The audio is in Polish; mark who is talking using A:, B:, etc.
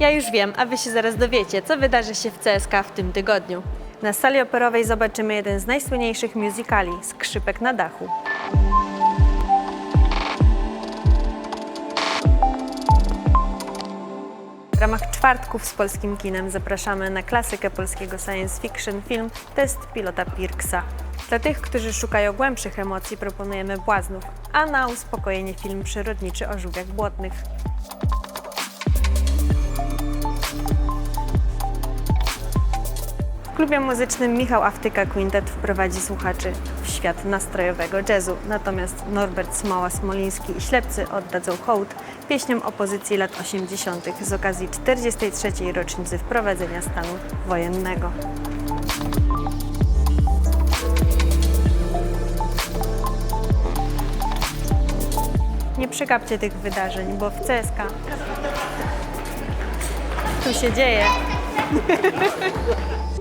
A: Ja już wiem, a wy się zaraz dowiecie, co wydarzy się w CSK w tym tygodniu.
B: Na sali operowej zobaczymy jeden z najsłynniejszych musicali Skrzypek na dachu. W ramach czwartków z polskim kinem zapraszamy na klasykę polskiego science fiction film Test pilota Pirksa. Dla tych, którzy szukają głębszych emocji proponujemy Błaznów, a na uspokojenie film przyrodniczy o żółwiach błotnych. Klubie muzycznym Michał Aftyka Quintet wprowadzi słuchaczy w świat nastrojowego jazzu, natomiast Norbert Smoła-Smoliński i Ślepcy oddadzą hołd pieśniom opozycji lat 80. z okazji 43. rocznicy wprowadzenia stanu wojennego. Nie przegapcie tych wydarzeń, bo w CSK tu się dzieje.